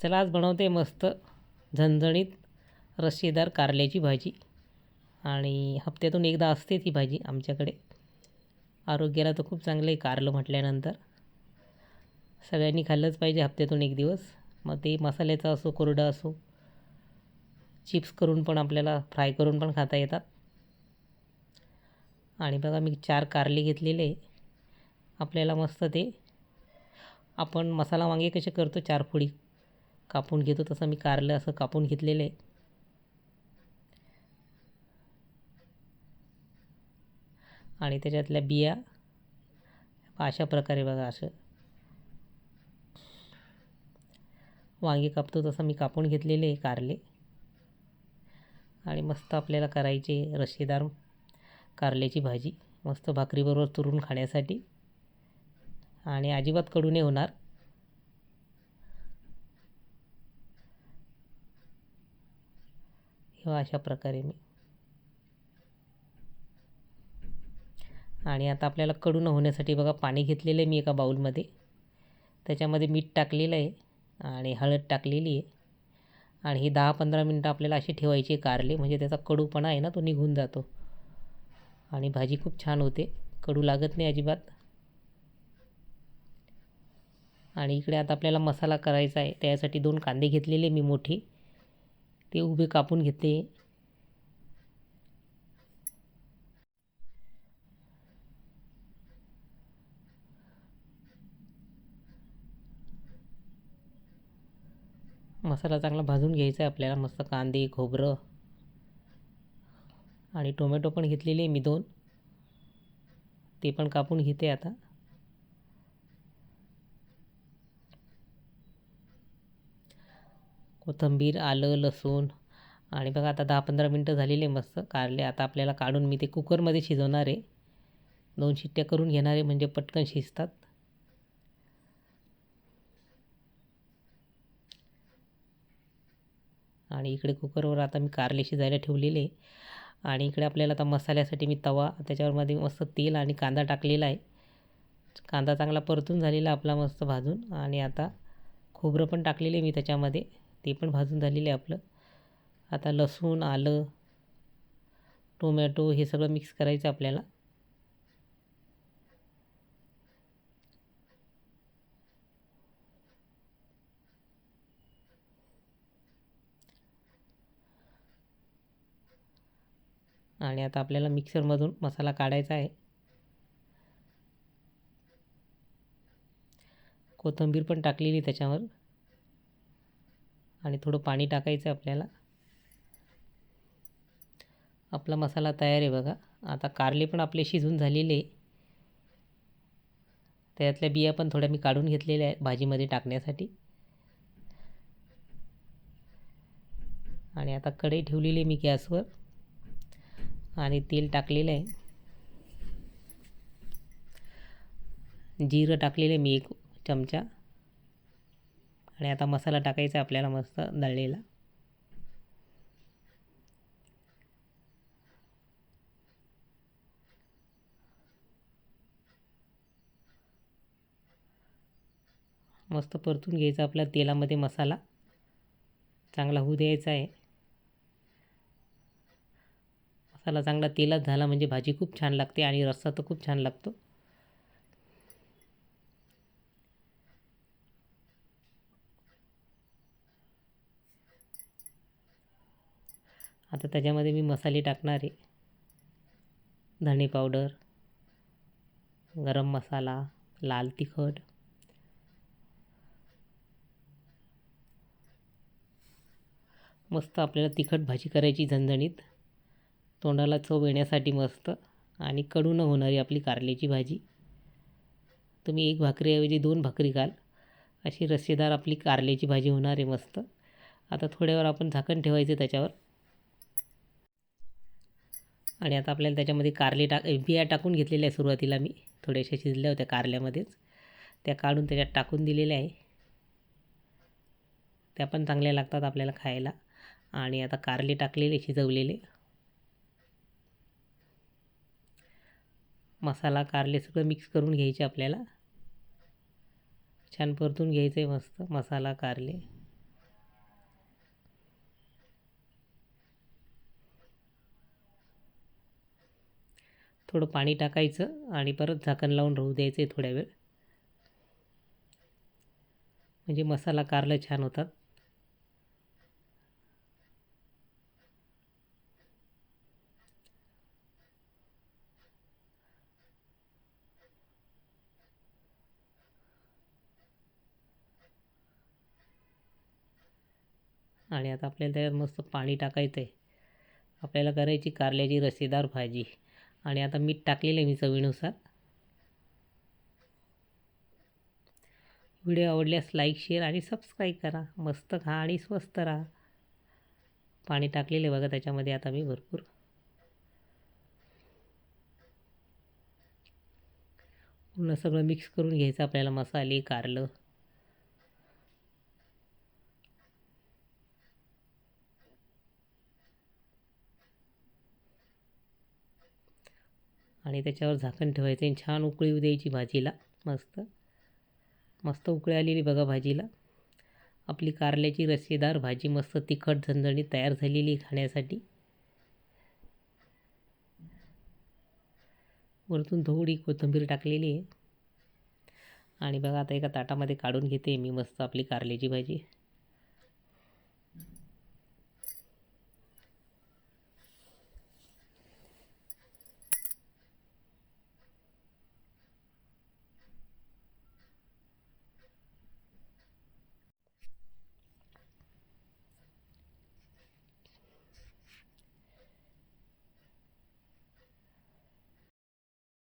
चला आज बनवते मस्त झणझणीत रस्सेदार कारल्याची भाजी. आणि हप्त्यातून एकदा असते ती भाजी आमच्याकडे. आरोग्याला तर खूप चांगलं आहे कारलं म्हटल्यानंतर. सगळ्यांनी खाल्लंच पाहिजे हप्त्यातून एक दिवस. मग ते मसाल्याचा असो कोरडा असो चिप्स करून पण आपल्याला फ्राय करून पण खाता येतात. आणि बघा मी चार कारले घेतलेले आपल्याला मस्त ते आपण मसाला वांगे कसे करतो चार फोडी कापून घेतो तसं मी कारलं असं कापून घेतलेलं आहे. आणि त्याच्यातल्या बिया अशा प्रकारे बघा असं. वांगे कापतो तसं मी कापून घेतलेले आहे कारले. आणि मस्त आपल्याला करायचे रस्सेदार कारल्याची भाजी. मस्त भाकरीबरोबर तुरून खाण्यासाठी. आणि अजिबात कडू नाही होणार. किंवा अशा प्रकारे मी. आणि आता आपल्याला कडू न होण्यासाठी बघा पाणी घेतलेलं आहे मी एका बाऊलमध्ये. त्याच्यामध्ये मीठ टाकलेलं आहे आणि हळद टाकलेली आहे. आणि ही दहा पंधरा मिनटं आपल्याला अशी ठेवायची कारले म्हणजे त्याचा कडूपणा आहे ना तो निघून जातो. आणि भाजी खूप छान होते. कडू लागत नाही अजिबात. आणि इकडे आता आपल्याला मसाला करायचा आहे. त्यासाठी दोन कांदे घेतलेले मी मोठी. ते उभे कापून घेते. मसाला चांगला भाजून घ्यायचा आहे आपल्याला मस्त कांदे खोबरं आणि टोमॅटो पण घेतलेले मी दोन. ते पण कापून घेते आता. कोथिंबीर आलं लसूण आणि बघा आता दहा पंधरा मिनटं झालेले मस्त कारले. आता आपल्याला काढून मी ते कुकरमध्ये शिजवणार आहे. दोन शिट्ट्या करून घेणार आहे म्हणजे पटकन शिजतात. आणि इकडे कुकरवर आता मी कारले शिजायला ठेवलेले आणि इकडे आपल्याला आता मसाल्यासाठी मी तवा त्याच्यावरमध्ये मस्त तेल आणि कांदा टाकलेला आहे. कांदा चांगला परतून झालेला आपला मस्त भाजून. आणि आता खोबरं पण टाकलेले मी त्याच्यामध्ये. ते पण भाजून झालेले आपलं. आता लसूण आलं टोमॅटो हे सगळं मिक्स करायचं आपल्याला. आणि आता आपल्याला मिक्सरमधून मसाला काढायचा आहे. कोथिंबीर पण टाकलेली त्याच्यावर. आणि थोडं पाणी टाकायचं आहे आपल्याला. आपला मसाला तयार आहे बघा. आता कारले पण आपले शिजून झालेले त्यातल्या बिया पण थोड्या मी काढून घेतलेल्या आहे भाजीमध्ये टाकण्यासाठी. आणि आता कढई ठेवलेली मी गॅसवर. आणि तेल टाकलेलं आहे. जिरं टाकलेलं आहे मी एक चमचा. आणि आता मसाला टाकायचा आपल्याला मस्त दळलेला. मस्त परतून घ्यायचा आपल्या तेलामध्ये मसाला. चांगला होऊ द्यायचा आहे. मसाला चांगला तेलात झाला म्हणजे भाजी खूप छान लागते आणि रस्सा तर खूप छान लागतो. आता त्याच्यामध्ये मी मसाले टाकणार आहे. धणे पावडर गरम मसाला लाल तिखट मस्त आपल्याला तिखट भाजी करायची झणझणीत. तोंडाला चव येण्यासाठी मस्त आणि कडू न होणारी आपली कारल्याची भाजी. तुम्ही एक भाकरीऐवजी दोन भाकरी घाल. अशी रस्सेदार आपली कारल्याची भाजी होणार आहे मस्त. आता थोड्यावर आपण झाकण ठेवायचं त्याच्यावर. आणि आता आपल्याला त्याच्यामध्ये कारले टाक बिया टाकून घेतलेल्या आहे सुरुवातीला मी. थोड्याशा शिजल्या होत्या कारल्यामध्येच. त्या काढून त्याच्यात टाकून दिलेल्या आहे. त्या पण चांगल्या लागतात आपल्याला खायला. आणि आता कारले टाकलेले शिजवलेले. मसाला कारले सगळं मिक्स करून घ्यायचे आपल्याला. छान परतून घ्यायचं आहे मस्त मसाला कारले. थोडं पाणी टाकायचं आणि परत झाकण लावून राहू द्यायचं आहे थोड्या वेळ. म्हणजे मसाला कारलं छान होतात. आणि आता आपल्याला त्याच्यात मस्त पाणी टाकायचं आहे. आपल्याला करायची कारल्याची रसेदार भाजी. आणि आता मीठ टाकलेलं आहे मी चवीनुसार. व्हिडिओ आवडल्यास लाईक शेअर आणि सबस्क्राईब करा. मस्त खा आणि स्वस्त राहा. पाणी टाकलेले बघा त्याच्यामध्ये आता मी भरपूर. पूर्ण सगळं मिक्स करून घ्यायचं आपल्याला मसाले कारलं. आणि त्याच्यावर झाकण ठेवायचं आणि छान उकळी येऊ द्यायची भाजीला. मस्त. मस्त उकळी आलेली बघा भाजीला. आपली कारल्याची रस्सेदार भाजी मस्त तिखट झणझणीत तयार झालेली आहे खाण्यासाठी. वरतून थोडी कोथिंबीर टाकलेली आहे. आणि बघा आता एका ताटामध्ये काढून घेते मी मस्त आपली कारल्याची भाजी.